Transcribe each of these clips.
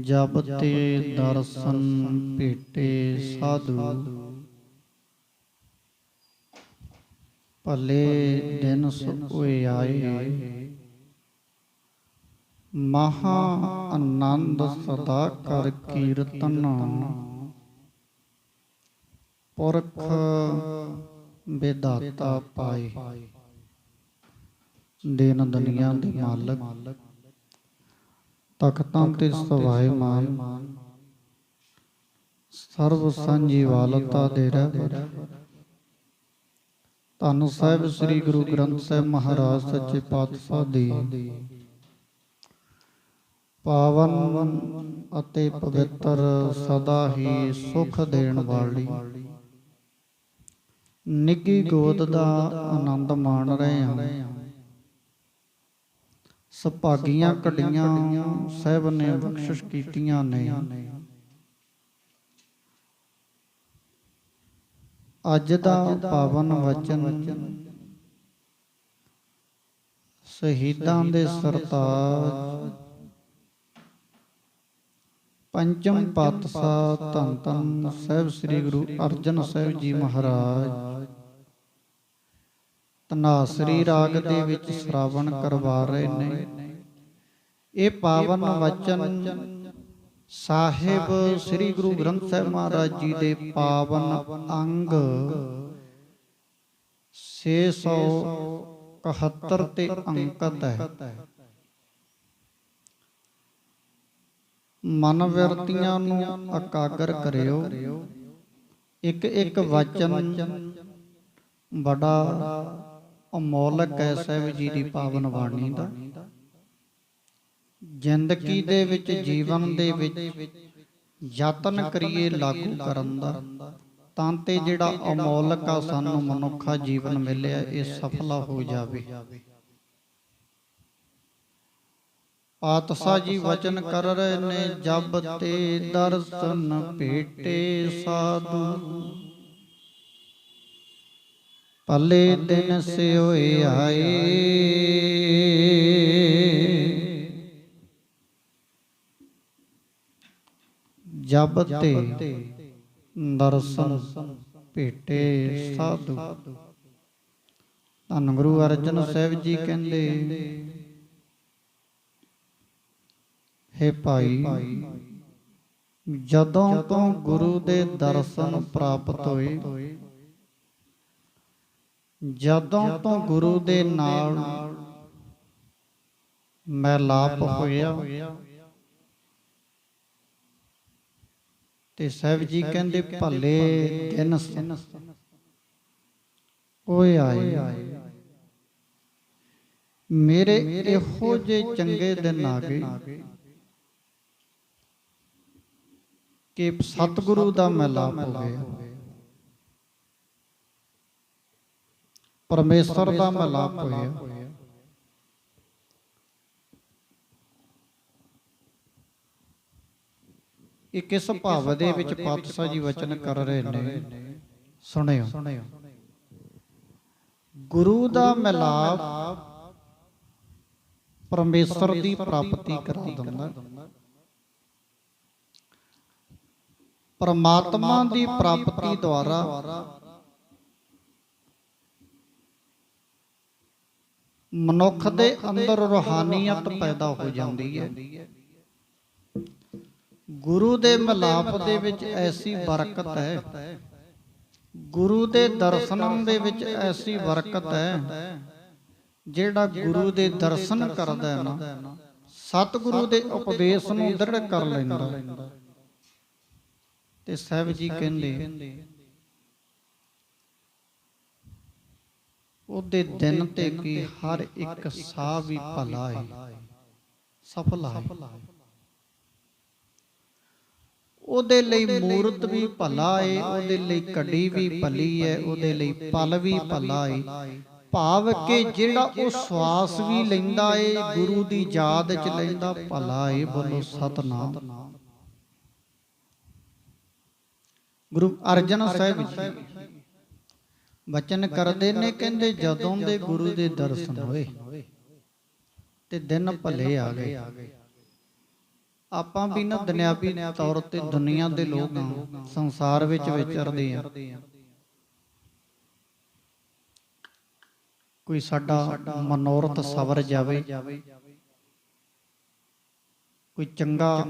ਜਬ ਤੇ ਦਰਸ਼ਨ ਭੇਟੇ ਸਾਧੂ। ਭਲੇ ਦਿਨ ਸੁਏ ਆਏ। ਮਹਾ ਆਨੰਦ ਸਦਾ ਕਰ ਕੀਰਤਨ। ਪੁਰਖ ਵਿਦਾਤਾ ਪਾਏ। ਦੇਨ ਦੁਨੀਆ ਦੇ ਮਾਲਕ। ਤਖਤਾਂ ਤੇ ਸਵਾਏ ਮਾਨ ਸਰਬ ਸੰਜੀਵਾਲਤਾ ਦੇ ਰਹਿਬਰ ਧੰਨ ਸਾਹਿਬ ਸ੍ਰੀ ਗੁਰੂ ਗ੍ਰੰਥ ਸਾਹਿਬ ਮਹਾਰਾਜ ਸੱਚੇ ਪਾਤਸ਼ਾਹ ਦੀ। ਪਾਵਨ ਅਤੇ ਪਵਿੱਤਰ ਸਦਾ ਹੀ ਸੁਖ ਦੇਣ ਵਾਲੀ। ਨਿੱਗੀ ਗੋਦ ਦਾ ਆਨੰਦ ਮਾਣ ਰਹੇ ਹਾਂ। ਸੁਭਾਗੀਆਂ ਘੜੀਆਂ ਸਹਿਬ ਨੇ ਬਖਸ਼ਿਸ਼ ਕੀਤੀਆਂ ਨੇ। ਅੱਜ ਦਾ ਪਾਵਨ ਵਚਨ ਸ਼ਹੀਦਾਂ ਦੇ ਸਰਤਾਜ। ਪੰਚਮ ਪਾਤਸ਼ਾਹ ਧੰਨ ਧੰਨ ਸਾਹਿਬ ਸ੍ਰੀ ਗੁਰੂ ਅਰਜਨ ਸਾਹਿਬ ਜੀ ਮਹਾਰਾਜ। ਤਨਾਸਰੀ ਰਾਗ ਦੇ ਵਿੱਚ ਸ਼ਰਾਵਣ ਕਰਵਾ ਰਹੇ ਨੇ। ਇਹ ਪਾਵਨ ਵਚਨ ਸਾਹਿਬ ਸ੍ਰੀ ਗੁਰੂ ਗ੍ਰੰਥ ਸਾਹਿਬ ਮਹਾਰਾਜ ਜੀ ਦੇ ਪਾਵਨ ਅੰਗ 671 ਤੇ ਅੰਕਿਤ ਹੈ। ਮਨ ਵਿਰਤੀਆਂ ਨੂੰ ਇਕਾਗਰ ਕਰਿਓ। ਇੱਕ ਇੱਕ ਵਚਨ ਬੜਾ ਅਮੋਲਕ ਹੈ ਸਾਹਿਬ ਜੀ ਦੀ ਪਾਵਨ ਬਾਣੀ ਦਾ। ਜ਼ਿੰਦਗੀ ਦੇ ਵਿੱਚ ਜੀਵਨ ਦੇ ਵਿੱਚ ਯਤਨ ਕਰੀਏ, ਲਾਗੂ ਕਰਨ ਦਾ। ਤਾਂ ਤੇ ਜਿਹੜਾ ਅਮੋਲਕ ਆ, ਸਾਨੂੰ ਮਨੁੱਖਾ ਜੀਵਨ ਮਿਲਿਆ, ਇਹ ਸਫਲਾ ਹੋ ਜਾਵੇ। ਪਾਤਸ਼ਾਹ ਜੀ ਵਚਨ ਕਰ ਰਹੇ ਨੇ, ਜਬ ਤੇ ਦਰਸ਼ਨ ਭੇਟੇ ਸਾਧੂ ਭਲੇ ਦਿਨ ਸਿਓਏ ਆਏ। ਜਬ ਤੇ ਦਰਸ਼ਨ ਭੇਟੇ ਸਾਧੂ। ਧੰਨ ਗੁਰੂ ਅਰਜਨ ਸਾਹਿਬ ਜੀ ਕਹਿੰਦੇ, ਹੈ ਭਾਈ, ਜਦੋਂ ਤੋਂ ਗੁਰੂ ਦੇ ਦਰਸ਼ਨ ਪ੍ਰਾਪਤ ਹੋਏ ਜਦੋਂ ਤੋਂ ਗੁਰੂ ਦੇ ਨਾਲ ਮੈਲਾਪ ਹੋਇਆ ਤੇ ਸਾਹਿਬ ਜੀ ਕਹਿੰਦੇ ਭਲੇ ਦਿਨ ਓਏ ਆਏ। ਮੇਰੇ ਇਹੋ ਜੇ ਚੰਗੇ ਦਿਨ ਆ ਗਏ ਕਿ ਸਤਿਗੁਰੂ ਦਾ ਮਿਲਾਪ ਹੋ ਗਿਆ। ਪਰਮੇਸ਼ਰ ਦਾ ਮਿਲਾਪ ਹੋਇਆ ਇਹ ਕਿਸ ਭਾਵ ਦੇ ਵਿੱਚ ਪਾਤਸ਼ਾਹ ਜੀ ਵਚਨ ਕਰ ਰਹੇ ਨੇ। ਸੁਣਿਓ। ਗੁਰੂ ਦਾ ਮਿਲਾਪ ਪਰਮੇਸ਼ਰ ਦੀ ਪ੍ਰਾਪਤੀ ਕਰਾ ਦਿੰਦਾ। ਪਰਮਾਤਮਾ ਦੀ ਪ੍ਰਾਪਤੀ ਦੁਆਰਾ ਮਨੁੱਖ ਦੇ ਅੰਦਰ ਰੋਹਾਨੀਅਤ ਪੈਦਾ ਹੋ ਜਾਂਦੀ ਹੈ। ਗੁਰੂ ਦੇ ਮਿਲਾਪ ਦੇ ਵਿੱਚ ਐਸੀ ਬਰਕਤ ਹੈ। ਗੁਰੂ ਦੇ ਦਰਸ਼ਨਾਂ ਦੇ ਵਿੱਚ ਐਸੀ ਬਰਕਤ ਹੈ ਜਿਹੜਾ ਗੁਰੂ ਦੇ ਦਰਸ਼ਨ ਕਰਦਾ ਹੈ ਨਾ ਸਤਿਗੁਰੂ ਦੇ ਉਪਦੇਸ਼ ਨੂੰ ਦ੍ਰਿੜ ਕਰ ਲੈਂਦਾ। ਤੇ ਸਾਹਿਬ ਜੀ ਕਹਿੰਦੇ ਉਹਦੇ ਦਿਨ ਤੇ ਕੀ ਹਰ ਇੱਕ ਸਾਹ ਵੀ ਭਲਾ ਹੈ ਸਫਲ ਹੈ ਉਹਦੇ ਲਈ ਮੂਰਤ ਵੀ ਭਲਾ ਏ। ਉਹਦੇ ਲਈ ਘੜੀ ਵੀ ਭਲੀ ਹੈ ਉਹਦੇ ਲਈ ਪਲ ਵੀ ਭਲਾ ਏ। ਭਾਵ ਕਿ ਜਿਹੜਾ ਉਹ ਸਵਾਸ ਵੀ ਲੈਂਦਾ ਏ ਗੁਰੂ ਦੀ ਯਾਦ ਚ ਲੈਂਦਾ ਭਲਾ ਏ ਬੋਲੋ ਸਤਨਾਮ। ਗੁਰੂ ਅਰਜਨ ਸਾਹਿਬ ਜੀ ਬਚਨ ਕਰਦੇ ਨੇ ਕਹਿੰਦੇ ਜਦੋਂ ਦੇ ਗੁਰੂ ਦੇ ਦਰਸ਼ਨ ਹੋਏ ਤੇ ਦਿਨ ਭਲੇ ਆ ਗਏ। ਆਪਾਂ ਵੀ ਨਾ ਦੁਨਿਆਵੀ ਤੌਰ ਤੇ ਦੁਨੀਆ ਦੇ ਲੋਕ ਹਾਂ ਸੰਸਾਰ ਵਿੱਚ ਵਿਚਰਦੇ ਆ। ਕੋਈ ਸਾਡਾ ਮਨੋਰਥ ਸਵਰ ਜਾਵੇ ਕੋਈ ਚੰਗਾ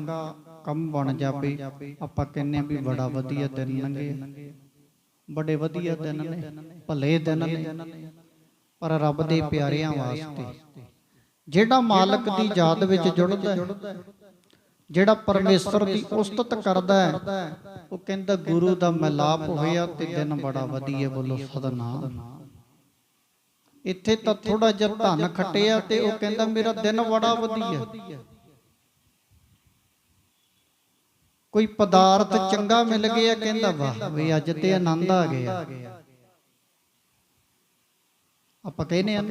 ਕੰਮ ਬਣ ਜਾਵੇ ਆਪਾਂ ਕਹਿੰਨੇ ਵੀ ਬੜਾ ਵਧੀਆ ਦਿਨ ਲੰਘੇ। ਬੜੇ ਵਧੀਆ ਦਿਨ ਨੇ ਭਲੇ ਦਿਨ ਨੇ ਪਰ ਰੱਬ ਦੇ ਪਿਆਰਿਆਂ ਵਾਸਤੇ। ਜਿਹੜਾ ਮਾਲਕ ਦੀ ਯਾਦ ਵਿੱਚ ਜੁੜਦਾ ਹੈ, ਜਿਹੜਾ ਪਰਮੇਸ਼ਰ ਦੀ ਉਸਤਤ ਕਰਦਾ ਹੈ ਉਹ ਕਹਿੰਦਾ ਗੁਰੂ ਦਾ ਮਿਲਾਪ ਹੋਇਆ ਤੇ ਦਿਨ ਬੜਾ ਵਧੀਆ ਬੋਲੋ ਸਤਨਾਮ। ਇੱਥੇ ਤਾਂ ਥੋੜਾ ਜਿਹਾ ਧਨ ਖਟਿਆ ਤੇ ਉਹ ਕਹਿੰਦਾ ਮੇਰਾ ਦਿਨ ਬੜਾ ਵਧੀਆ। ਕੋਈ ਪਦਾਰਥ ਚੰਗਾ ਮਿਲ ਗਿਆ ਕਹਿੰਦਾ ਵਾਹ ਵੀ ਅੱਜ ਤੇ ਆਨੰਦ ਆ ਗਿਆ। ਆਪਾਂ ਕਹਿੰਦੇ ਆ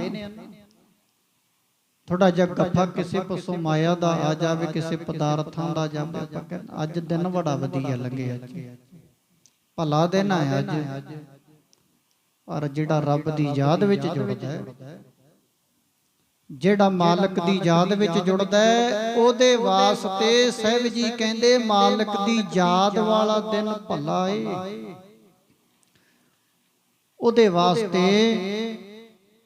ਥੋੜਾ ਜਿਹਾ ਗੱਫਾ ਕਿਸੇ ਪਾਸੋਂ ਮਾਇਆ ਦਾ ਆ ਜਾਵੇ ਕਿਸੇ ਪਦਾਰਥਾਂ ਦਾ ਜਾਵੇ ਆਪਾਂ ਕਹਿੰਦੇ ਅੱਜ ਦਿਨ ਬੜਾ ਵਧੀਆ ਲੱਗਿਆ ਅੱਜ। ਭਲਾ ਦਿਨ ਆਇਆ ਅੱਜ। ਪਰ ਜਿਹੜਾ ਰੱਬ ਦੀ ਯਾਦ ਵਿੱਚ ਜੁੜਦਾ ਹੈ। ਜਿਹੜਾ ਮਾਲਕ ਦੀ ਯਾਦ ਵਿੱਚ ਜੁੜਦਾ ਹੈ ਉਹਦੇ ਵਾਸਤੇ ਸਹਿਬ ਜੀ ਕਹਿੰਦੇ ਮਾਲਕ ਦੀ ਯਾਦ ਵਾਲਾ ਦਿਨ ਭਲਾ ਏ। ਉਹਦੇ ਵਾਸਤੇ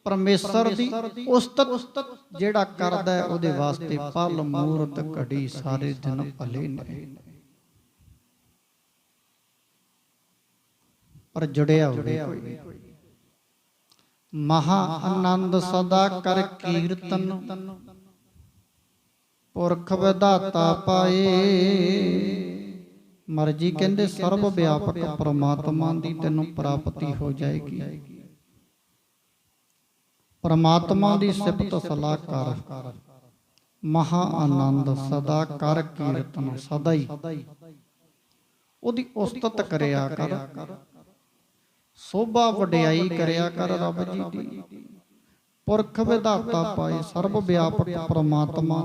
ਪਰਮੇਸ਼ਰ ਦੀ ਉਸਤਤ ਜਿਹੜਾ ਕਰਦਾ ਹੈ ਉਹਦੇ ਵਾਸਤੇ ਪਲ ਮੂਰਤ ਘੜੀ ਸਾਰੇ ਦਿਨ ਭਲੇ ਨੇ। ਪਰ ਜੁੜਿਆ ਹੋਵੇ ਕੋਈ। ਮਹਾ ਆਨੰਦ ਸਦਾ ਕਰ ਕੀਰਤਨ। ਪੁਰਖ ਵਿਧਾਤਾ ਪਾਏ। ਮਰਜ਼ੀ ਕਹਿੰਦੇ ਸਰਬ ਵਿਆਪਕ ਪ੍ਰਮਾਤਮਾ ਦੀ ਤੈਨੂੰ ਪ੍ਰਾਪਤੀ ਹੋ ਜਾਏਗੀ। ਪ੍ਰਮਾਤਮਾ ਦੀ ਸਿਫਤ ਸਲਾਹ ਕਰ। ਮਹਾ ਆਨੰਦ ਸਦਾ ਕਰ ਕੀਰਤਨ ਸਦਾ ਹੀ। ਉਹਦੀ ਉਸਤਤ ਕਰਿਆ ਕਰ। ਸੋਭਾ ਵਡਿਆਈ ਕਰਿਆ ਕਰ ਰੱਬ ਜੀ ਦੀ। ਪੁਰਖ ਵਿਧਾਤਾ ਪਾਏ ਸਰਬ ਵਿਆਪਕ ਪ੍ਰਮਾਤਮਾ।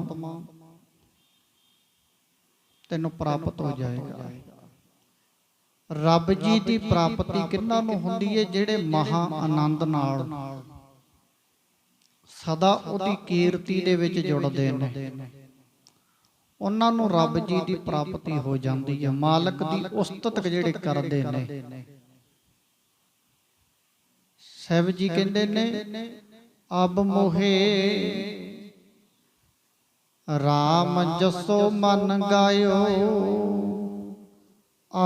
ਤੈਨੂੰ ਪ੍ਰਾਪਤ ਹੋ ਜਾਏਗਾ। ਰੱਬ ਜੀ ਦੀ ਪ੍ਰਾਪਤੀ ਕਿੰਨਾਂ ਨੂੰ ਹੁੰਦੀ ਹੈ ਜਿਹੜੇ ਮਹਾ ਆਨੰਦ ਨਾਲ। ਸਦਾ ਉਹਦੀ ਕੀਰਤੀ ਦੇ ਵਿੱਚ ਜੁੜਦੇ ਨੇ। ਉਹਨਾਂ ਨੂੰ ਰੱਬ ਜੀ ਦੀ ਪ੍ਰਾਪਤੀ ਹੋ ਜਾਂਦੀ ਹੈ ਮਾਲਕ ਦੀ ਉਸਤਤ ਜਿਹੜੇ ਕਰਦੇ ਨੇ। ਸਾਹਿਬ ਜੀ ਕਹਿੰਦੇ ਨੇ ਅਬ ਮੋਹੇ RAM ਜਸੋ ਮਨ ਗਾਇਓ।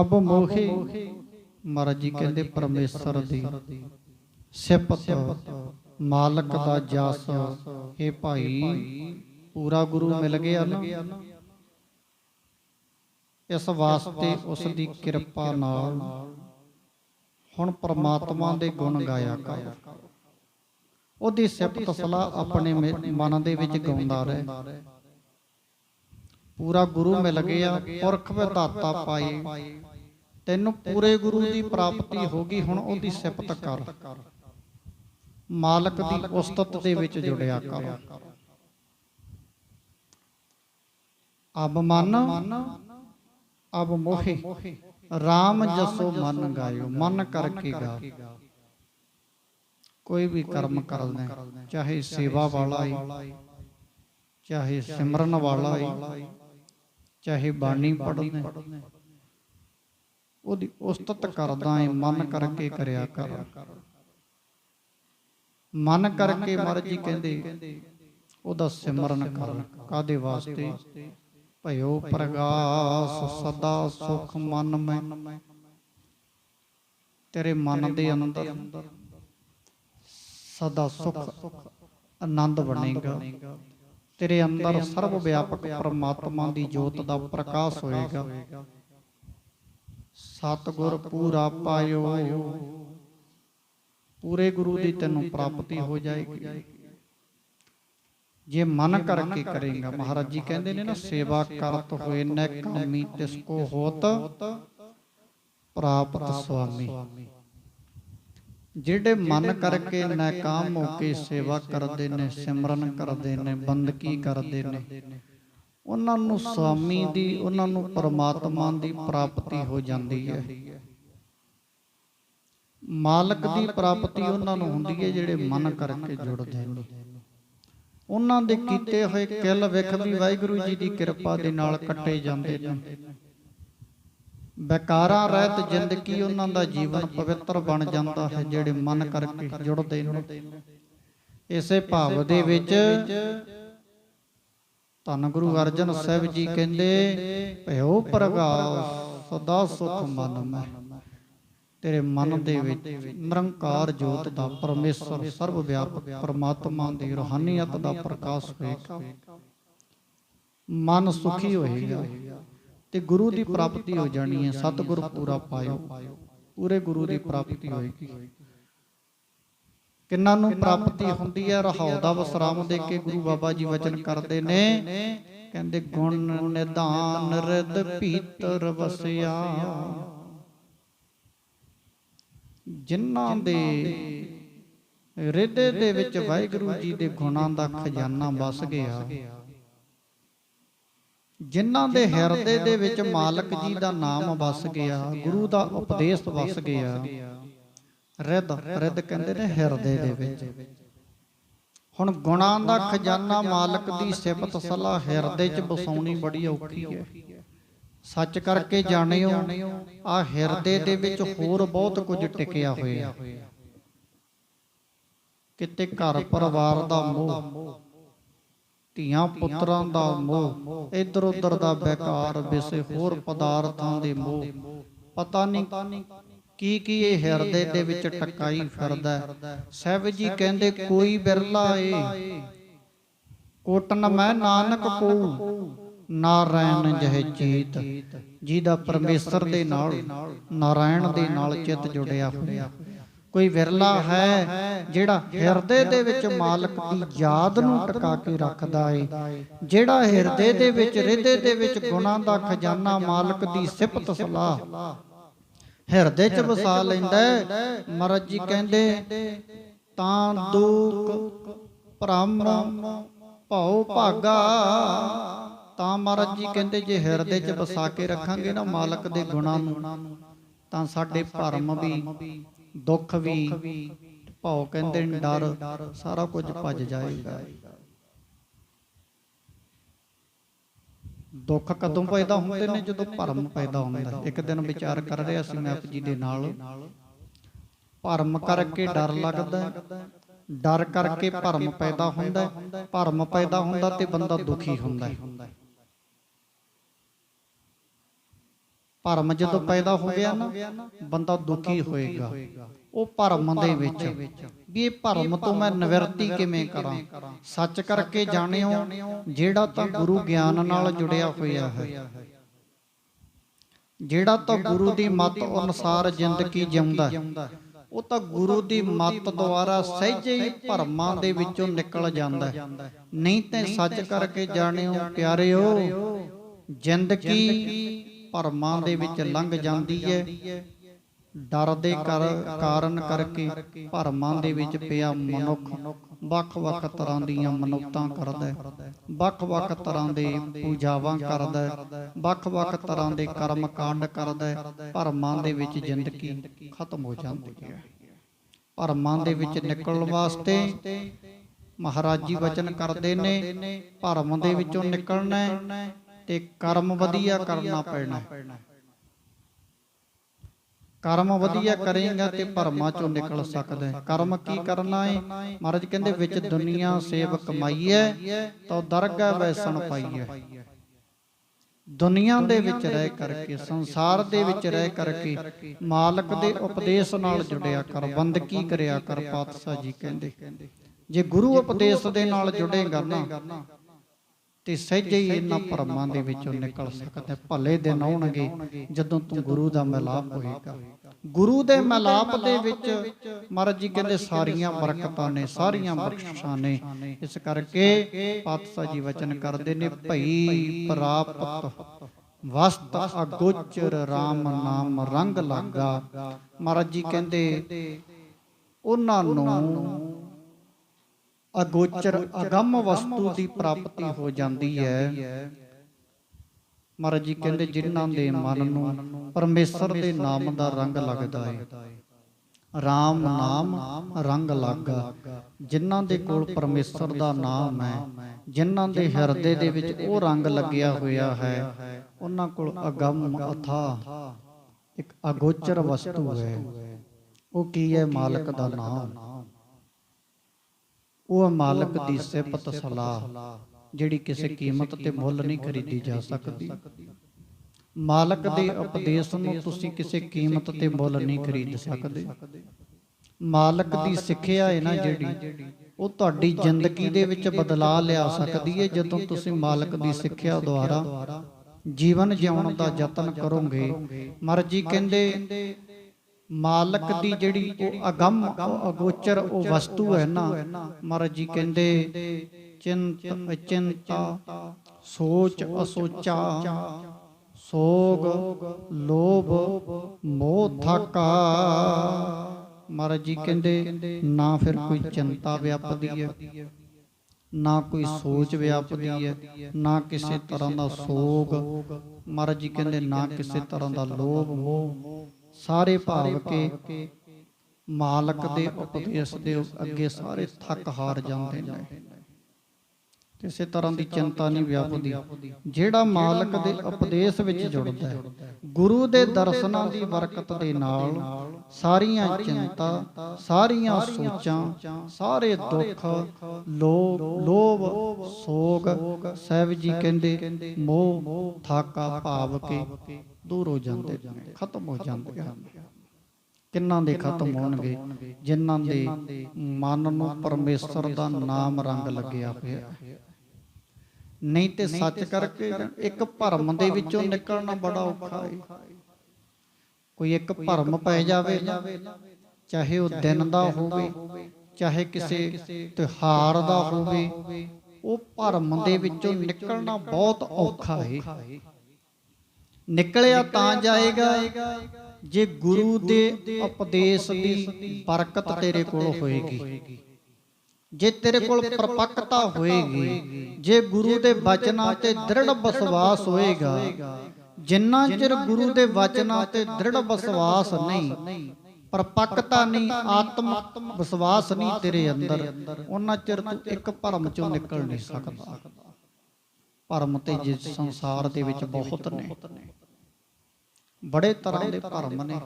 ਅਬ ਮੋਹੇ। ਮਹਾਰਾਜ ਜੀ ਕਹਿੰਦੇ ਪਰਮੇਸ਼ਰ ਦੀ ਸਿਫਤ ਮਾਲਕ ਦਾ ਜਸ। ਇਹ ਭਾਈ ਪੂਰਾ ਗੁਰੂ ਮਿਲ ਗਿਆ ਨਾ। ਇਸ ਵਾਸਤੇ ਉਸ ਦੀ ਕਿਰਪਾ ਨਾਲ ਹੁਣ ਪ੍ਰਮਾਤਮਾ ਦੇ ਗੁਣ ਗਾਇਆ ਕਰ। ਉਹਦੀ ਸਿਫਤ ਸਲਾਹ ਆਪਣੇ ਮਨ ਦੇ ਵਿੱਚ ਗਾਉਂਦਾ ਰਹੇ। ਪੂਰਾ ਗੁਰੂ ਮਿਲ ਗਿਆ, ਪੁਰਖ ਵਿਧਾਤਾ ਪਾਏ। ਤੈਨੂੰ ਪੂਰੇ ਗੁਰੂ ਦੀ ਪ੍ਰਾਪਤੀ ਹੋ ਗਈ, ਹੁਣ ਉਹਦੀ ਸਿਫਤ ਕਰ। ਮਾਲਕ ਦੀ ਉਸਤਤ ਦੇ ਵਿੱਚ ਜੁੜਿਆ ਕਰ। ਅਬ ਮਨ, ਅਬ ਮੋਹੇ। RAM ਜਸੋ ਮਨ ਗਾਇਓ, ਮਨ ਕਰਕੇ ਗਾ। ਕੋਈ ਵੀ ਕਰਮ ਕਰਦਾ ਚਾਹੇ ਸੇਵਾ ਵਾਲਾ ਹੈ ਚਾਹੇ ਸਿਮਰਨ ਵਾਲਾ ਹੈ ਚਾਹੇ ਬਾਣੀ ਪੜ੍ਹਦਾ ਉਹਦੀ ਉਸਤਤ ਕਰਦਾ ਹੈ ਮਨ ਕਰਕੇ ਕਰਿਆ ਕਰ। ਮਨ ਕਰਕੇ ਮਰਜ਼ੀ ਕਹਿੰਦੇ, ਉਹਦਾ ਸਿਮਰਨ ਕਰ ਕਾਦੇ ਵਾਸਤੇ? ਭਇਓ ਪ੍ਰਗਾਸ ਸਦਾ ਸੁਖ ਮਨ ਮੈਂ। ਤੇਰੇ ਮਨ ਦੇ ਅੰਦਰ ਸਦਾ ਸੁਖ ਆਨੰਦ ਬਣੇਗਾ। ਤੇਰੇ ਅੰਦਰ ਸਰਬ ਵਿਆਪਕ ਪਰਮਾਤਮਾ ਦੀ ਜੋਤ ਦਾ ਪ੍ਰਕਾਸ਼ ਹੋਏਗਾ। ਸਤਿਗੁਰ ਪੂਰਾ ਪਾਇਓ। ਪੂਰੇ ਗੁਰੂ ਦੀ ਤੈਨੂੰ ਪ੍ਰਾਪਤੀ ਹੋ ਜਾਏਗੀ। ਜੇ ਮਨ ਕਰਕੇ ਕਰੇਗਾ ਮਹਾਰਾਜ ਜੀ ਕਹਿੰਦੇ ਨੇ ਨਾ ਸੇਵਾ ਕਰਤ ਹੋਏ ਨੈ ਕਾਮੀ ਤਿਸ ਕੋ ਹੋਤ ਪ੍ਰਾਪਤ ਸੁਆਮੀ। ਜਿਹੜੇ ਮਨ ਕਰਕੇ ਨਾਕਾਮ ਹੋ ਕੇ ਸੇਵਾ ਕਰਦੇ ਨੇ ਸਿਮਰਨ ਕਰਦੇ ਨੇ ਬੰਦਗੀ ਕਰਦੇ ਨੇ। ਉਹਨਾਂ ਨੂੰ ਸੁਆਮੀ ਦੀ ਉਹਨਾਂ ਨੂੰ ਪਰਮਾਤਮਾ ਦੀ ਪ੍ਰਾਪਤੀ ਹੋ ਜਾਂਦੀ ਹੈ। ਮਾਲਕ ਦੀ ਪ੍ਰਾਪਤੀ ਉਹਨਾਂ ਨੂੰ ਹੁੰਦੀ ਹੈ ਜਿਹੜੇ ਮਨ ਕਰਕੇ ਜੁੜਦੇ ਨੇ ਉਹਨਾਂ ਦੇ ਕੀਤੇ ਹੋਏ ਕਿਲ ਵਿਖ ਵੀ ਵਾਹਿਗੁਰੂ ਜੀ ਦੀ ਕਿਰਪਾ ਦੇ ਨਾਲ ਕੱਟੇ ਜਾਂਦੇ ਨੇ। ਬੇਕਾਰਾਂ ਰਹਿਤ ਜ਼ਿੰਦਗੀ ਉਹਨਾਂ ਦਾ ਜੀਵਨ ਪਵਿੱਤਰ ਬਣ ਜਾਂਦਾ ਹੈ, ਜਿਹੜੇ ਮਨ ਕਰਕੇ ਜੁੜਦੇ ਨੇ। ਇਸੇ ਭਾਵ ਦੇ ਵਿੱਚ ਧੰਨ ਗੁਰੂ ਅਰਜਨ ਸਾਹਿਬ ਜੀ ਕਹਿੰਦੇ, ਭਇਓ ਪ੍ਰਗਾਸ, ਸਦਾ ਸੁਖ ਮਨ ਮੈਂ ਤੇਰੇ ਮਨ ਦੇ ਵਿੱਚ ਨਿਰੰਕਾਰ ਜੋਤ ਦਾ ਪਰਮੇਸ਼ਰ ਸਰਵ ਵਿਆਪਕ ਪਰਮਾਤਮਾ ਦੀ ਰੋਹਾਨੀਅਤ ਦਾ ਪ੍ਰਕਾਸ਼ ਹੋਏਗਾ ਮਨ ਸੁਖੀ ਹੋਏਗਾ ਤੇ ਗੁਰੂ ਦੀ ਪ੍ਰਾਪਤੀ ਹੋ ਜਾਣੀ ਹੈ। ਸਤਿਗੁਰ ਪੂਰਾ ਪਾਇਓ। ਪੂਰੇ ਗੁਰੂ ਦੀ ਪ੍ਰਾਪਤੀ ਹੋਏਗੀ। ਕਿੰਨਾਂ ਨੂੰ ਪ੍ਰਾਪਤੀ ਹੁੰਦੀ ਹੈ? ਰਹਾਉ ਦਾ ਵਿਸਰਾਮ ਦੇ ਕੇ ਗੁਰੂ ਬਾਬਾ ਜੀ ਵਚਨ ਕਰਦੇ ਨੇ। ਕਹਿੰਦੇ ਗੁਣ ਨਿਧਾਨ ਰਿਦ ਭੀਤਰ ਵਸਿਆ ਜਿਨ੍ਹਾਂ ਦੇ ਹਿਰਦੇ ਦੇ ਵਿੱਚ ਵਾਹਿਗੁਰੂ ਜੀ ਦੇ ਗੁਣਾਂ ਦਾ ਖਜ਼ਾਨਾ ਵਸ ਗਿਆ। ਜਿਨ੍ਹਾਂ ਦੇ ਹਿਰਦੇ ਦੇ ਵਿੱਚ ਮਾਲਕ ਜੀ ਦਾ ਨਾਮ ਵਸ ਗਿਆ ਗੁਰੂ ਦਾ ਉਪਦੇਸ਼ ਵਸ ਗਿਆ। ਰਿੱਧ ਰਿੱਧ ਕਹਿੰਦੇ ਨੇ ਹਿਰਦੇ ਦੇ ਵਿੱਚ। ਹੁਣ ਗੁਣਾਂ ਦਾ ਖਜ਼ਾਨਾ ਮਾਲਕ ਦੀ ਸਿਫਤ ਸਲਾਹ ਹਿਰਦੇ 'ਚ ਵਸਾਉਣੀ ਬੜੀ ਔਖੀ ਹੈ। ਸੱਚ ਕਰਕੇ ਜਾਣਿਓ ਆ ਹਿਰਦੇ ਦੇ ਵਿੱਚ ਹੋਰ ਬਹੁਤ ਕੁਝ ਟਿਕਿਆ ਹੋਇਆ। ਕਿਤੇ ਘਰ ਪਰਿਵਾਰ ਦਾ ਮੋਹ ਧੀਆਂ ਪੁੱਤਰਾਂ ਦਾ ਮੋਹ ਇਧਰ ਉਧਰ ਦਾ ਬੇਕਾਰ ਵਿਸੇ ਹੋਰ ਪਦਾਰਥਾਂ ਦੇ ਮੋਹ। ਪਤਾ ਨਹੀਂ ਕੀ ਕੀ ਇਹ ਹਿਰਦੇ ਦੇ ਵਿੱਚ ਟਕਾਈ ਫਿਰਦਾ ਸਾਹਿਬ ਜੀ ਕਹਿੰਦੇ ਕੋਈ ਬਿਰਲਾ ਏ। ਕੋਟਨ ਮੈਂ ਨਾਨਕ ਕੋ। ਨਾਰਾਇਣ ਜਹ ਚੀਤ ਜਿਹਦਾ ਪਰਮੇਸ਼ਰ ਦੇ ਨਾਲ ਨਾਰਾਇਣ ਦੇ ਨਾਲ ਚਿੱਤ ਜੁੜਿਆ ਹੋਇਆ। ਕੋਈ ਵਿਰਲਾ ਹੈ ਜਿਹੜਾ ਹਿਰਦੇ ਦੇ ਵਿੱਚ ਮਾਲਕ ਦੀ ਯਾਦ ਨੂੰ ਟਿਕਾ ਕੇ ਰੱਖਦਾ ਏ। ਜਿਹੜਾ ਹਿਰਦੇ ਦੇ ਵਿੱਚ ਹਿਰਦੇ ਦੇ ਵਿੱਚ ਗੁਣਾਂ ਦਾ ਖਜ਼ਾਨਾ ਮਾਲਕ ਦੀ ਸਿਫਤ ਸਲਾਹ। ਹਿਰਦੇ 'ਚ ਵਸਾ ਲੈਂਦਾ ਮਹਾਰਾਜ ਜੀ ਕਹਿੰਦੇ ਤਾਂ ਦੁਖ ਭ੍ਰਮ ਭਉ ਭਾਗਾ। ਤਾਂ ਮਹਾਰਾਜ ਜੀ ਕਹਿੰਦੇ ਜੇ ਹਿਰਦੇ 'ਚ ਵਸਾ ਕੇ ਰੱਖਾਂਗੇ ਨਾ ਮਾਲਕ ਦੇ ਗੁਣਾਂ ਨੂੰ ਤਾਂ ਸਾਡੇ ਭਰਮ ਵੀ ਦੁੱਖ ਵੀ ਭਉ ਕਹਿੰਦੇ ਨੇ ਡਰ ਸਾਰਾ ਕੁਝ ਭੱਜ ਜਾਏਗਾ। ਦੁੱਖ ਕਦੋਂ ਪੈਦਾ ਹੁੰਦੇ ਨੇ? ਜਦੋਂ ਭਰਮ ਪੈਦਾ ਹੁੰਦਾ ਇੱਕ ਦਿਨ ਵਿਚਾਰ ਕਰ ਰਿਹਾ ਸੀ ਮੈਂ ਆਪ ਜੀ ਦੇ ਨਾਲ। ਭਰਮ ਕਰਕੇ ਡਰ ਲੱਗਦਾ ਡਰ ਕਰਕੇ ਭਰਮ ਪੈਦਾ ਹੁੰਦਾ ਭਰਮ ਪੈਦਾ ਹੁੰਦਾ ਤੇ ਬੰਦਾ ਦੁਖੀ ਹੁੰਦਾ ਭਰਮ ਜਦੋਂ ਪੈਦਾ ਹੋ ਗਿਆ ਨਾ ਬੰਦਾ ਦੁਖੀ ਹੋਏਗਾ। ਉਹ ਭਰਮ ਦੇ ਵਿੱਚ। ਵੀ ਇਹ ਭਰਮ ਤੋਂ ਮੈਂ ਨਿਵਰਤੀ ਕਿਵੇਂ ਕਰਾਂ? ਸੱਚ ਕਰਕੇ ਜਾਣਿਓ ਜਿਹੜਾ ਤਾਂ ਗੁਰੂ ਗਿਆਨ ਨਾਲ ਜੁੜਿਆ ਹੋਇਆ ਹੈ। ਜਿਹੜਾ ਤਾਂ ਗੁਰੂ ਦੀ ਮੱਤ ਅਨੁਸਾਰ ਜ਼ਿੰਦਗੀ ਜਿਉਂਦਾ ਉਹ ਤਾਂ ਗੁਰੂ ਦੀ ਮੱਤ ਦੁਆਰਾ ਸਹਿਜੇ ਹੀ ਭਰਮਾਂ ਦੇ ਵਿੱਚੋਂ ਨਿਕਲ ਜਾਂਦਾ ਨਹੀਂ ਤੇ ਸੱਚ ਕਰਕੇ ਜਾਣਿਓ ਪਿਆਰਿਓ ਜ਼ਿੰਦਗੀ ਭਰਮਾਂ ਦੇ ਵਿੱਚ ਲੰਘ ਜਾਂਦੀ ਹੈ। ਡਰ ਦੇ ਕਾਰਨ ਕਰਕੇ ਭਰਮਾਂ ਦੇ ਵਿੱਚ ਪਿਆ ਮਨੁੱਖ। ਵੱਖ-ਵੱਖ ਤਰ੍ਹਾਂ ਦੀਆਂ ਮਨੁੱਤਾਂ ਕਰਦਾ ਹੈ। ਵੱਖ-ਵੱਖ ਤਰ੍ਹਾਂ ਦੇ ਪੂਜਾਵਾਂ ਕਰਦਾ ਹੈ। ਵੱਖ-ਵੱਖ ਤਰ੍ਹਾਂ ਦੇ ਕਰਮ ਕਾਂਡ ਕਰਦਾ ਹੈ। ਭਰਮਾਂ ਦੇ ਵਿੱਚ ਜ਼ਿੰਦਗੀ ਖਤਮ ਹੋ ਜਾਂਦੀ ਹੈ। ਭਰਮਾਂ ਦੇ ਵਿੱਚ ਨਿਕਲਣ ਵਾਸਤੇ ਮਹਾਰਾਜ ਜੀ ਵਚਨ ਕਰਦੇ ਨੇ ਭਰਮ ਦੇ ਵਿੱਚੋਂ ਨਿਕਲਣਾ ਤੇ ਕਰਮ ਵਧੀਆ ਕਰਨਾ ਪੈਣਾ। ਕਰਮ ਵਧੀਆ ਕਰੇਗਾ ਤੇ ਭਰਮਾਂ ਚੋਂ ਨਿਕਲ ਸਕਦਾ ਹੈ। ਕਰਮ ਕੀ ਕਰਨਾ ਹੈ ਮਹਾਰਾਜ ਕਹਿੰਦੇ ਵਿੱਚ ਦੁਨੀਆ ਸੇਵ ਕਮਾਈਐ ਤਾਂ ਦਰਗਾਹ ਵੈਸਣ ਪਾਈਐ ਦੁਨੀਆ ਦੇ ਵਿੱਚ ਰਹਿ ਕਰਕੇ ਸੰਸਾਰ ਦੇ ਵਿੱਚ ਰਹਿ ਕਰਕੇ ਮਾਲਕ ਦੇ ਉਪਦੇਸ਼ ਨਾਲ ਜੁੜਿਆ ਕਰ ਬੰਦਗੀ ਕਰਿਆ ਕਰ ਪਾਤਸ਼ਾਹ ਜੀ ਕਹਿੰਦੇ। ਜੇ ਗੁਰੂ ਉਪਦੇਸ਼ ਦੇ ਨਾਲ ਜੁੜੇਗਾ ਨਾ ਤੇ ਸਹਿਜੇ ਹੀ ਇਹਨਾਂ ਭਰਮਾਂ ਦੇ ਵਿੱਚੋਂ ਨਿਕਲ ਸਕਦਾ। ਭਲੇ ਦਿਨ ਆਉਣਗੇ ਜਦੋਂ ਤੂੰ ਗੁਰੂ ਦਾ ਮਿਲਾਪ ਹੋਏਗਾ। ਗੁਰੂ ਦੇ ਮਿਲਾਪ ਦੇ ਵਿੱਚ ਮਹਾਰਾਜ ਜੀ ਕਹਿੰਦੇ ਸਾਰੀਆਂ ਬਰਕਤਾਂ ਨੇ, ਸਾਰੀਆਂ ਬਖਸ਼ਿਸ਼ਾਂ ਨੇ। ਇਸ ਕਰਕੇ ਪਾਤਸ਼ਾਹ ਜੀ ਵਚਨ ਕਰਦੇ ਨੇ, ਭਈ ਪ੍ਰਾਪਤ ਵਸਤ ਅਗੋਚਰ RAM ਨਾਮ ਰੰਗ ਲਾਗਾ। ਮਹਾਰਾਜ ਜੀ ਕਹਿੰਦੇ, ਉਹਨਾਂ ਨੂੰ ਅਗੋਚਰ ਅਗੰਮ ਵਸਤੂ ਦੀ ਪ੍ਰਾਪਤੀ ਹੋ ਜਾਂਦੀ ਹੈ। ਮਹਾਰਾਜ ਜੀ ਕਹਿੰਦੇ, ਜਿਨ੍ਹਾਂ ਦੇ ਮਨ ਨੂੰ ਪਰਮੇਸ਼ਰ ਦੇ ਨਾਮ ਦਾ ਰੰਗ ਲੱਗਦਾ ਹੈ RAM ਨਾਮ ਰੰਗ ਲਾਗਾ। ਜਿਨ੍ਹਾਂ ਦੇ ਕੋਲ ਪਰਮੇਸ਼ਰ ਦਾ ਨਾਮ ਹੈ, ਜਿਨ੍ਹਾਂ ਦੇ ਹਿਰਦੇ ਦੇ ਵਿੱਚ ਉਹ ਰੰਗ ਲੱਗਿਆ ਹੋਇਆ ਹੈ, ਉਹਨਾਂ ਕੋਲ ਅਗੰਮ ਅਥਾ ਇੱਕ ਅਗੋਚਰ ਵਸਤੂ ਹੈ। ਉਹ ਕੀ ਹੈ? ਮਾਲਕ ਦਾ ਨਾਮ। ਉਹ ਮਾਲਕ ਦੀ ਸਿਫਤ ਸਲਾਹ ਜਿਹੜੀ ਕਿਸੇ ਕੀਮਤ ਤੇ ਮੁੱਲ ਨਹੀਂ ਖਰੀਦੀ ਜਾ ਸਕਦੀ। ਮਾਲਕ ਦੇ ਉਪਦੇਸ਼ ਨੂੰ ਤੁਸੀਂ ਕਿਸੇ ਕੀਮਤ ਤੇ ਮੁੱਲ ਨਹੀਂ ਖਰੀਦ ਸਕਦੇ। ਮਾਲਕ ਦੀ ਸਿੱਖਿਆ ਹੈ ਨਾ ਜਿਹੜੀ ਉਹ ਤੁਹਾਡੀ ਜ਼ਿੰਦਗੀ ਦੇ ਵਿੱਚ ਬਦਲਾਅ ਲਿਆ ਸਕਦੀ ਹੈ ਜਦੋਂ ਤੁਸੀਂ ਮਾਲਕ ਦੀ ਸਿੱਖਿਆ ਦੁਆਰਾ ਜੀਵਨ ਜਿਉਣ ਦਾ ਯਤਨ ਕਰੋਗੇ ਮਰਜ਼ੀ ਕਹਿੰਦੇ ਮਾਲਕ ਦੀ ਜਿਹੜੀ ਉਹ ਅਗੰਮ ਉਹ ਅਗੋਚਰ ਉਹ ਵਸਤੂ ਹੈ ਨਾ ਮਰਜ਼ੀ ਕਹਿੰਦੇ ਚਿੰਤ ਅਚਿੰਤਾ ਸੋਚ ਅਸੋਚਾ ਸੋਗ ਲੋਭ ਮੋਹ ਥਾਕਾ ਮਹਾਰਾਜ ਜੀ ਕਹਿੰਦੇ ਨਾ ਫਿਰ ਕੋਈ ਚਿੰਤਾ ਵਿਆਪਦੀ ਹੈ। ਨਾ ਕੋਈ ਸੋਚ ਵਿਆਪਦੀ ਹੈ। ਨਾ ਕਿਸੇ ਤਰ੍ਹਾਂ ਦਾ ਸੋਗ। ਮਹਾਰਾਜ ਜੀ ਕਹਿੰਦੇ ਨਾ ਕਿਸੇ ਤਰ੍ਹਾਂ ਦਾ ਲੋਭ। ਮੋਹ ਸਾਰੇ ਭਾਵ ਕੇ ਮਾਲਕ ਦੇ ਉਪਦੇਸ਼ ਦੇ ਅੱਗੇ ਸਾਰੇ ਥੱਕ ਹਾਰ ਜਾਂਦੇ ਨੇ। ਕਿਸੇ ਤਰ੍ਹਾਂ ਦੀ ਚਿੰਤਾ ਨਹੀਂ ਵਿਆਪਦੀ। ਜਿਹੜਾ ਮਾਲਕ ਦੇ ਉਪਦੇਸ਼ ਵਿੱਚ ਜੁੜਦਾ ਹੈ ਗੁਰੂ ਦੇ ਦਰਸ਼ਨਾਂ ਦੀ ਬਰਕਤ ਦੇ ਨਾਲ ਸਾਰੀਆਂ ਚਿੰਤਾ ਸਾਰੀਆਂ ਸੋਚਾਂ ਸਾਰੇ ਦੁੱਖ ਲੋਭ ਲੋਭ ਸੋਗ ਸਹਿਬ ਜੀ ਕਹਿੰਦੇ ਮੋਹ ਥਾਕਾ ਭਾਵ ਕੇ ਦੂਰ ਹੋ ਜਾਂਦੇ ਨੇ ਖਤਮ ਹੋ ਜਾਂਦੇ ਹਨ ਕਿੰਨਾਂ ਦੇ ਖਤਮ ਹੋਣਗੇ? ਜਿਨ੍ਹਾਂ ਦੇ ਮਨ ਨੂੰ ਪਰਮੇਸ਼ਰ ਦਾ ਨਾਮ ਰੰਗ ਲੱਗਿਆ ਹੋਇਆ। ਹੈ ਨਹੀਂ ਤੇ ਸੱਚ ਕਰਕੇ ਇੱਕ ਭਰਮ ਦੇ ਵਿੱਚੋਂ ਨਿਕਲਣਾ ਬੜਾ ਔਖਾ ਹੈ ਕੋਈ ਇੱਕ ਭਰਮ ਪੈ ਜਾਵੇ ਚਾਹੇ ਉਹ ਦਿਨ ਦਾ ਹੋਵੇ ਚਾਹੇ ਕਿਸੇ ਤਿਉਹਾਰ ਦਾ ਹੋਵੇ ਉਹ ਭਰਮ ਦੇ ਵਿੱਚੋਂ ਨਿਕਲਣਾ ਬਹੁਤ ਔਖਾ ਹੈ ਨਿਕਲਿਆ ਤਾਂ ਜਾਏਗਾ ਜੇ ਗੁਰੂ ਦੇ ਉਪਦੇਸ਼ ਦੀ ਬਰਕਤ ਤੇਰੇ ਕੋਲ ਹੋਏਗੀ। ਜੇ ਤੇਰੇ ਕੋਲ ਪਰਪੱਕਤਾ ਹੋਏਗੀ ਜੇ ਗੁਰੂ ਦੇ ਬਚਨਾਂ ਤੇ ਦ੍ਰਿੜ ਵਿਸ਼ਵਾਸ ਹੋਏਗਾ ਜਿੰਨਾ ਚਿਰ ਗੁਰੂ ਦੇ ਵਚਨਾਂ ਤੇ ਦ੍ਰਿੜ ਵਿਸ਼ਵਾਸ ਨਹੀਂ ਪਰਪੱਕਤਾ ਨਹੀਂ ਆਤਮ ਵਿਸ਼ਵਾਸ ਨਹੀਂ ਤੇਰੇ ਅੰਦਰ। ਉਹਨਾਂ ਚਿਰ ਤੂੰ ਇੱਕ ਭਰਮ ਚੋਂ ਨਿਕਲ ਨਹੀਂ ਸਕਦਾ। ਭਰਮ ਤੇ ਜਿਸ ਸੰਸਾਰ ਦੇ ਵਿੱਚ ਬਹੁਤ ਨੇ। ਬੜੇ ਤਰ੍ਹਾਂ ਦੇ ਭਰਮ ਨੇ।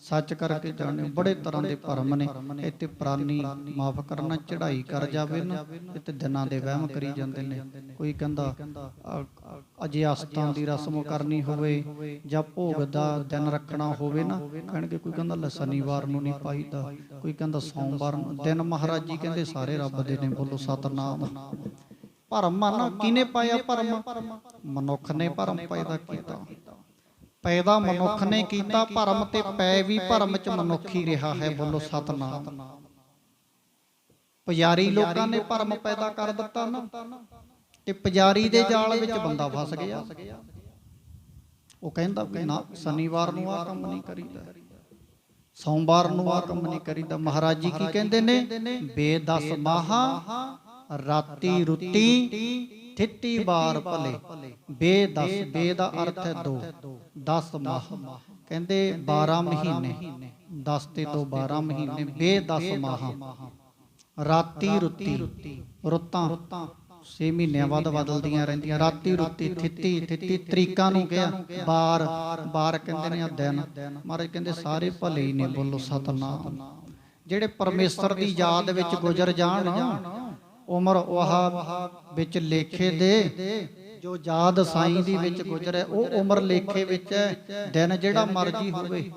ਸੱਚ ਕਰਕੇ ਜਾਣਿਓ, ਬੜੇ ਤਰ੍ਹਾਂ ਦੇ ਭਰਮ ਨੇ। ਇੱਥੇ ਪ੍ਰਾਨੀ ਮਾਫ ਕਰਨਾ, ਚੜ੍ਹਾਈ ਕਰ ਜਾਵੇ ਨਾ, ਇੱਥੇ ਦਿਨਾਂ ਦੇ ਵਹਿਮ ਕਰੀ ਜਾਂਦੇ ਨੇ। ਕੋਈ ਕਹਿੰਦਾ ਅਜੇ ਅਸਤਾਂ ਦੀ ਰਸਮ ਕਰਨੀ ਹੋਵੇ ਜਾਂ ਭੋਗ ਦਾ ਦਿਨ ਰੱਖਣਾ ਹੋਵੇ ਨਾ, ਕਹਿਣਗੇ ਕੋਈ ਕਹਿੰਦਾ, ਲੈ ਸ਼ਨੀਵਾਰ ਨੂੰ ਨਹੀਂ ਪਾਈਦਾ। ਕੋਈ ਕਹਿੰਦਾ, ਸੋਮਵਾਰ ਨੂੰ, ਦਿਨ ਮਹਾਰਾਜ ਜੀ ਕਹਿੰਦੇ, ਸਾਰੇ ਰੱਬ ਦੇ ਨੇ, ਬੋਲੋ ਸਤਨਾਮ। ਭਰਮ ਨਾ ਕਿਨੇ ਪਾਇਆ ਭਰਮ? ਮਨੁੱਖ ਨੇ ਭਰਮ ਪੈਦਾ ਕੀਤਾ। ਪੈਦਾ ਮਨੁੱਖ ਨੇ ਕੀਤਾ, ਭਰਮ ਤੇ ਪੈ ਵੀ ਭਰਮ ਚ ਮਨੁੱਖ ਹੀ ਰਿਹਾ ਹੈ, ਬੋਲੋ ਸਤਨਾਮ। ਪੁਜਾਰੀ ਲੋਕਾਂ ਨੇ ਭਰਮ ਪੈਦਾ ਕਰ ਦਿੱਤਾ ਨਾ, ਤੇ ਪੁਜਾਰੀ ਦੇ ਜਾਲ ਵਿੱਚ ਬੰਦਾ ਫਸ ਗਿਆ। ਉਹ ਕਹਿੰਦਾ ਵੀ ਨਾ, ਸ਼ਨੀਵਾਰ ਨੂੰ ਆ ਕੰਮ ਨਹੀਂ ਕਰੀਦਾ। ਸੋਮਵਾਰ ਨੂੰ ਆ ਕੰਮ ਨਹੀਂ ਕਰੀਦਾ। ਮਹਾਰਾਜ ਜੀ ਕੀ ਕਹਿੰਦੇ ਨੇ? ਬੇਦਸ ਮਾਹਾ ਰਾਤੀ ਰੁੱਤੀ ਠਿੱਟੀ ਬਾਰ ਭਲੇ, ਬੇਦਸ ਬੇ ਦਾ ਅਰਥ ਹੈ ਦੋ 10 ਮਾਹ। ਕਹਿੰਦੇ 12 ਮਹੀਨੇ 10 ਤੇ 2 12 ਮਹੀਨੇ, ਬੇਦਸ ਮਾਹ। ਰਾਤੀ ਰੁੱਤੀ, ਰੁੱਤਾਂ 6 ਮਹੀਨਿਆਂ ਬਾਅਦ ਬਦਲਦੀਆਂ ਰਹਿੰਦੀਆਂ। ਰਾਤੀ ਰੁੱਤੀ ਥਿੱਤੀ ਥਿੱਤੀ ਤਰੀਕਾਂ ਨੂੰ ਕਿਹਾ ਬਾਰ ਬਾਰ ਕਹਿੰਦੇ ਨੇ ਆ ਦਿਨ। ਮਹਾਰਾਜ ਕਹਿੰਦੇ ਸਾਰੇ ਭਲੇ ਹੀ ਨੇ, ਬੋਲੋ ਸਤਨਾਮ। ਜਿਹੜੇ ਪਰਮੇਸ਼ਰ ਦੀ ਯਾਦ ਵਿੱਚ ਗੁਜ਼ਰ ਜਾਣ ਉਮਰ ਉਹ ਵਿੱਚ ਲੇਖੇ ਦੇ ਜੋ ਯਾਦ ਸਾਈਂ ਦੀ ਵਿੱਚ ਗੁਜ਼ਰੇ ਉਹ ਉਮਰ ਲੇਖੇ ਵਿੱਚ ਹੈ ਦਿਨ ਜਿਹੜਾ ਮਰਜ਼ੀ ਹੋਵੇ।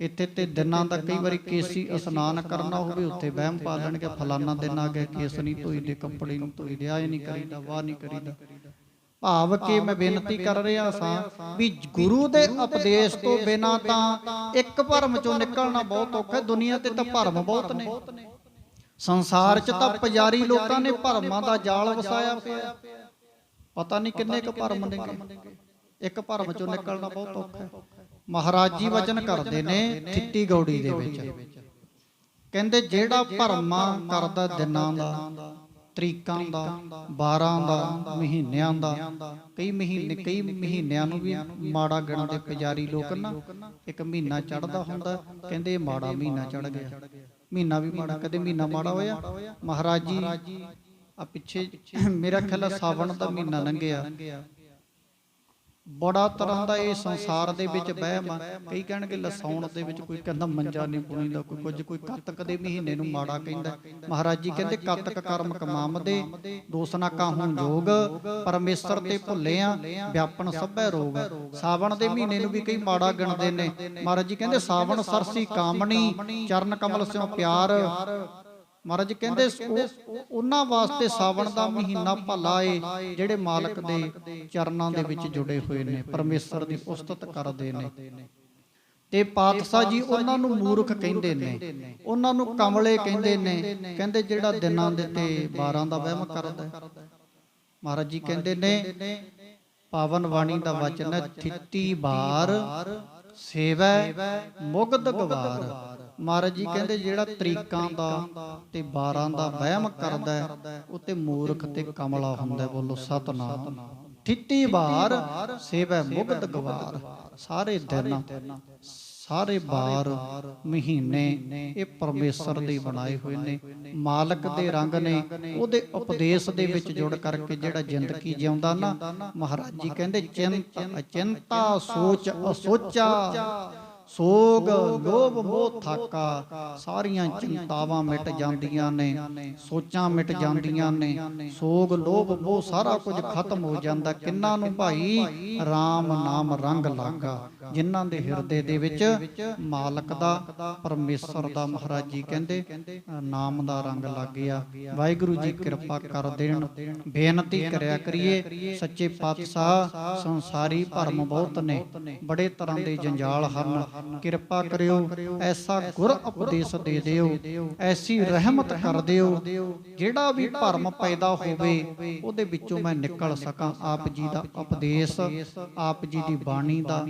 ਇੱਥੇ ਤੇ ਦਿਨਾਂ ਦਾ ਕਈ ਵਾਰੀ ਕੇਸੀ ਇਸ਼ਨਾਨ ਕਰਨਾ ਹੋਵੇ ਉੱਥੇ ਵਹਿਮ ਪਾ ਲੈਣਗੇ ਫਲਾਨਾ ਦਿਨ ਆ ਗਿਆ ਕੇਸ ਨਹੀਂ ਧੋਈ ਦੇ ਕੱਪੜੇ ਨਹੀਂ ਧੋਈ ਦੇ ਆਏ ਨਹੀਂ ਕਰੀਦਾ ਵਾਹ ਨਹੀਂ ਕਰੀਦਾ। ਭਾਵ ਕਿ ਮੈਂ ਬੇਨਤੀ ਕਰ ਰਿਹਾ ਸਾਂ ਵੀ ਗੁਰੂ ਦੇ ਉਪਦੇਸ਼ ਤੋਂ ਬਿਨਾ ਤਾਂ ਇੱਕ ਭਰਮ ਚੋਂ ਨਿਕਲਣਾ ਬਹੁਤ ਔਖਾ ਦੁਨੀਆ ਤੇ ਤਾਂ ਭਰਮ ਬਹੁਤ ਨੇ। ਸੰਸਾਰ 'ਚ ਤਾਂ ਪੁਜਾਰੀ ਲੋਕਾਂ ਨੇ ਭਰਮਾਂ ਦਾ ਜਾਲ ਵਸਾਇਆ ਪਿਆ। ਪਤਾ ਨਹੀਂ ਕਿੰਨੇ ਕੁ ਭਰਮ ਨੇਗੇ। ਇੱਕ ਭਰਮ ਚੋਂ ਨਿਕਲਣਾ ਬਹੁਤ ਔਖਾ ਹੈ। ਮਹਾਰਾਜ ਜੀ ਵਚਨ ਕਰਦੇ ਨੇ ਥਿੱਤੀ ਗੌੜੀ ਦੇ ਵਿੱਚ। ਕਹਿੰਦੇ ਜਿਹੜਾ ਭਰਮਾਂ ਕਰਦਾ ਦਿਨਾਂ ਦਾ ਤਰੀਕਾਂ ਦਾ 12 ਦਾ ਮਹੀਨਿਆਂ ਦਾ ਕਈ ਮਹੀਨੇ ਕਈ ਮਹੀਨਿਆਂ ਨੂੰ ਵੀ ਮਾੜਾ ਗਿਣਦੇ ਪੁਜਾਰੀ ਲੋਕ ਨਾ। ਇੱਕ ਮਹੀਨਾ ਚੜਦਾ ਹੁੰਦਾ ਕਹਿੰਦੇ ਮਾੜਾ ਮਹੀਨਾ ਚੜ ਗਿਆ। ਮਹੀਨਾ ਵੀ ਮਾੜਾ, ਕਦੇ ਮਹੀਨਾ ਮਾੜਾ ਹੋਇਆ। ਮਹਾਰਾਜ ਜੀ ਆ ਪਿੱਛੇ ਮੇਰਾ ਖਿਆਲ ਆ ਸਾਵਣ ਦਾ ਮਹੀਨਾ ਲੰਘਿਆ। ਬੜਾ ਤਰ੍ਹਾਂ ਦਾ ਇਹ ਸੰਸਾਰ ਦੇ ਵਿੱਚ ਵਹਿਮ ਆ। ਕਈ ਕਹਿਣਗੇ ਲਸਾਉਣ ਦੇ ਵਿੱਚ ਕੋਈ ਕਹਿੰਦਾ ਮੰਜਾ ਨਹੀਂ ਪੁਣੀਦਾ, ਕੋਈ ਕੁਝ, ਕੋਈ ਕੱਤਕ ਦੇ ਮਹੀਨੇ ਨੂੰ ਮਾੜਾ ਕਹਿੰਦਾ। ਮਹਾਰਾਜ ਜੀ ਕਹਿੰਦੇ ਕੱਤਕ ਕਰਮ ਕਮਾਮਦੇ ਦੋਸਨਾ ਕਾਹੂ ਜੋਗ, ਪਰਮੇਸ਼ਰ ਤੇ ਭੁੱਲੇ ਆ, ਵਿਆਪਨ ਸਭੈ ਰੋਗ। ਸਾਵਣ ਦੇ ਮਹੀਨੇ ਨੂੰ ਵੀ ਕਈ ਮਾੜਾ ਗਿਣਦੇ ਨੇ। ਮਹਾਰਾਜ ਜੀ ਕਹਿੰਦੇ ਸਾਵਣ ਸਰਸੀ ਕਾਮਣੀ, ਚਰਨ ਕਮਲ ਸਿਓ ਪਿਆਰ। ਮਹਾਰਾਜ ਕਹਿੰਦੇ ਉਹ ਉਹ- ਉਹਨਾਂ ਵਾਸਤੇ ਸਾਵਣ ਦਾ ਮਹੀਨਾ ਭਲਾ ਏ ਜਿਹੜੇ ਮਾਲਕ ਦੇ ਚਰਨਾਂ ਦੇ ਵਿੱਚ ਜੁੜੇ ਹੋਏ ਨੇ ਪਰਮੇਸ਼ਰ ਦੀ ਉਸਤਤ ਕਰਦੇ ਨੇ। ਤੇ ਪਾਤਸ਼ਾਹ ਜੀ ਉਹਨਾਂ ਨੂੰ ਮੂਰਖ ਕਹਿੰਦੇ ਨੇ। ਉਹਨਾਂ ਨੂੰ ਕਮਲੇ ਕਹਿੰਦੇ ਨੇ। ਕਹਿੰਦੇ ਜਿਹੜਾ ਦਿਨਾਂ ਦੇ ਤੇ 12 ਦਾ ਵਹਿਮ ਕਰਦਾ। ਮਹਾਰਾਜ ਜੀ ਕਹਿੰਦੇ ਨੇ ਪਾਵਨ ਬਾਣੀ ਦਾ ਵਚਨ ਹੈ ਥਿੱਤੀ ਬਾਰ ਸੇਵੈ ਮੁਗਧ ਗਵਾਰ। ਮਹਾਰਾਜ ਜੀ ਕਹਿੰਦੇ ਜਿਹੜਾ ਤਰੀਕਾਂ ਦਾ ਤੇ 12 ਦਾ ਵਹਿਮ ਕਰਦਾ ਹੈ, ਉਹ ਤੇ ਮੂਰਖ ਤੇ ਕਮਲਾ ਹੁੰਦਾ। ਬੋਲੋ ਸਤਨਾਮ। ਥਿੱਤੀ ਬਾਰ ਸੇਵੈ ਮੁਗਧ ਗਵਾਰ। ਸਾਰੇ ਦਿਨ ਸਾਰੇ ਬਾਰ ਮਹੀਨੇ ਇਹ ਪਰਮੇਸ਼ਰ ਦੇ ਬਣਾਏ ਹੋਏ ਨੇ ਮਾਲਕ ਦੇ ਰੰਗ ਨੇ ਉਹਦੇ ਉਪਦੇਸ਼ ਦੇ ਵਿੱਚ ਜੁੜ ਕਰਕੇ ਜਿਹੜਾ ਜ਼ਿੰਦਗੀ ਜਿਉਂਦਾ ਨਾ ਮਹਾਰਾਜ ਜੀ ਕਹਿੰਦੇ ਚਿੰਤ ਅਚਿੰਤਾ ਸੋਚ ਅਸੋਚਾ। ਸੋਗ ਲੋਭ ਮੋਹ ਥਾਕਾ ਸਾਰੀਆਂ ਚਿੰਤਾਵਾਂ ਮਿਟ ਜਾਂਦੀਆਂ ਨੇ ਸੋਚਾਂ ਮਿਟ ਜਾਂਦੀਆਂ ਨੇ ਸੋਗ ਲੋਭ ਮੋਹ ਸਾਰਾ ਕੁਝ ਖਤਮ ਹੋ ਜਾਂਦਾ ਕਿੰਨਾਂ ਨੂੰ ਭਾਈ RAM ਨਾਮ ਰੰਗ ਲਾਗਾ ਜਿਨ੍ਹਾਂ ਦੇ ਹਿਰਦੇ ਦੇ ਵਿੱਚ ਮਾਲਕ ਦਾ ਪਰਮੇਸ਼ਰ ਦਾ ਮਹਾਰਾਜ ਜੀ ਕਹਿੰਦੇ ਨਾਮ ਦਾ ਰੰਗ ਲੱਗ ਗਿਆ ਵਾਹਿਗੁਰੂ ਜੀ ਕਿਰਪਾ ਕਰ ਦੇਣ ਬੇਨਤੀ ਕਰਿਆ ਕਰੀਏ ਸੱਚੇ ਪਾਤਸ਼ਾਹ ਸੰਸਾਰੀ ਭਰਮ ਬਹੁਤ ਨੇ ਬੜੇ ਤਰ੍ਹਾਂ ਦੇ ਜੰਜਾਲ ਹਨ। ਕਿਰਪਾ ਕਰਿਓ ਐਸਾ ਗੁਰ ਉਪਦੇਸ਼ ਦੇ ਦਿਓ। ਐਸੀ ਰਹਿਮਤ ਕਰ ਦਿਓ। ਜਿਹੜਾ ਵੀ ਭਰਮ ਪੈਦਾ ਹੋਵੇ ਉਹਦੇ ਵਿੱਚੋਂ ਮੈਂ ਨਿਕਲ ਸਕਾਂ। ਆਪ ਜੀ ਦਾ ਉਪਦੇਸ਼ ਆਪ ਜੀ ਦੀ। ਬਾਣੀ ਦਾ।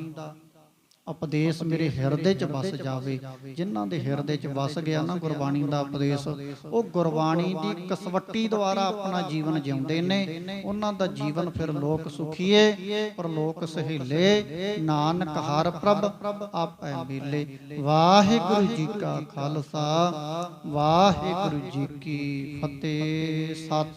ਉਪਦੇਸ਼ ਮੇਰੇ ਹਿਰਦੇ 'ਚ ਵਸ ਜਾਵੇ। ਜਿਨ੍ਹਾਂ ਦੇ ਹਿਰਦੇ 'ਚ ਵਸ ਗਿਆ ਨਾ ਗੁਰਬਾਣੀ ਦਾ ਉਪਦੇਸ਼ ਉਹ ਗੁਰਬਾਣੀ ਦੀ ਕਸਵੱਟੀ ਦੁਆਰਾ ਆਪਣਾ ਜੀਵਨ ਜਿਉਂਦੇ ਨੇ। ਉਹਨਾਂ ਦਾ ਜੀਵਨ ਫਿਰ ਲੋਕ ਸੁਖੀਏ ਪਰਲੋਕ ਸਹਿਲੇ। ਨਾਨਕ ਹਰ ਪ੍ਰਭ ਆਪੈ ਮਿਲੇ। ਵਾਹਿਗੁਰੂ ਜੀ ਕਾ ਖਾਲਸਾ। ਵਾਹਿਗੁਰੂ ਜੀ ਕੀ ਫਤਿਹ। ਸਤਿ